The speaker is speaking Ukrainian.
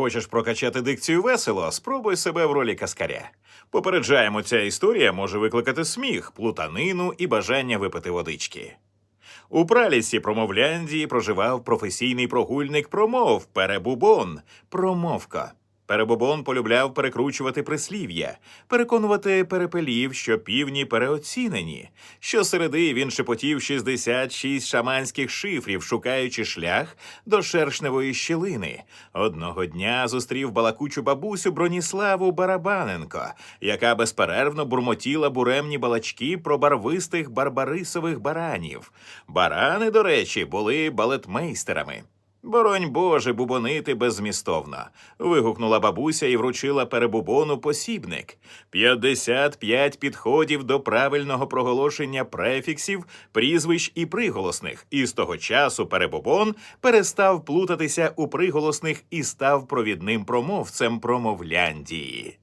Хочеш прокачати дикцію весело? Спробуй себе в ролі каскаря. Попереджаємо, ця історія може викликати сміх, плутанину і бажання випити водички. У пралісі промовляндії проживав професійний прогульник промов Перебубон, промовка. Перебубон полюбляв перекручувати прислів'я, переконувати перепелів, що півні переоцінені. Щосереди він шепотів 66 шаманських шифрів, шукаючи шлях до шершневої щілини. Одного дня зустрів балакучу бабусю Броніславу Барабаненко, яка безперервно бурмотіла буремні балачки про барвистих барбарисових баранів. Барани, до речі, були балетмейстерами. Боронь Боже, бубонити беззмістовно. вигукнула бабуся і вручила перебубону посібник. 55 підходів до правильного проголошення префіксів, прізвищ і приголосних. І з того часу перебубон перестав плутатися у приголосних і став провідним промовцем промовляндії.